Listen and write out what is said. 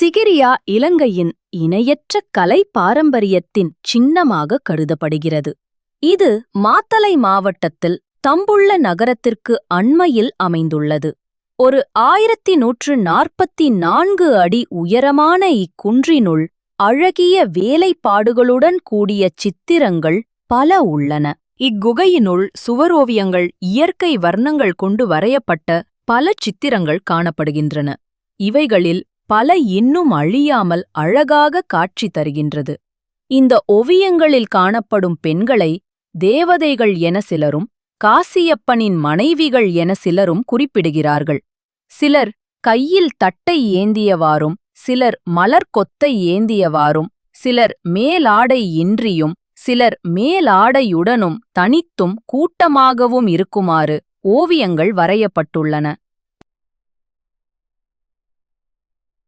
சிகிரியா இலங்கையின் இணையற்ற கலை பாரம்பரியத்தின் சின்னமாக கருதப்படுகிறது. இது மாத்தலை மாவட்டத்தில் தம்புள்ள நகரத்திற்கு அண்மையில் அமைந்துள்ளது. ஒரு ஆயிரத்தி நூற்று நாற்பத்தி நான்கு அடி உயரமான இக்குன்றினுள் அழகிய வேலைப்பாடுகளுடன் கூடிய சித்திரங்கள் பல உள்ளன. இக்குகையினுள் சுவரோவியங்கள் இயற்கை வர்ணங்கள் கொண்டு வரையப்பட்ட பல சித்திரங்கள் காணப்படுகின்றன. இவைகளில் பல இன்னும் அழியாமல் அழகாக காட்சி தருகின்றது. இந்த ஓவியங்களில் காணப்படும் பெண்களை தேவதைகள் என சிலரும் காசியப்பனின் மனைவிகள் என சிலரும் குறிப்பிடுகிறார்கள். சிலர் கையில் தட்டை ஏந்தியவாறும் சிலர் மலர் கொத்தை ஏந்தியவாறும் சிலர் மேலாடை இன்றியும் சிலர் மேலாடையுடனும் தனித்தும் கூட்டமாகவும் இருக்குமாறு ஓவியங்கள் வரையப்பட்டுள்ளன.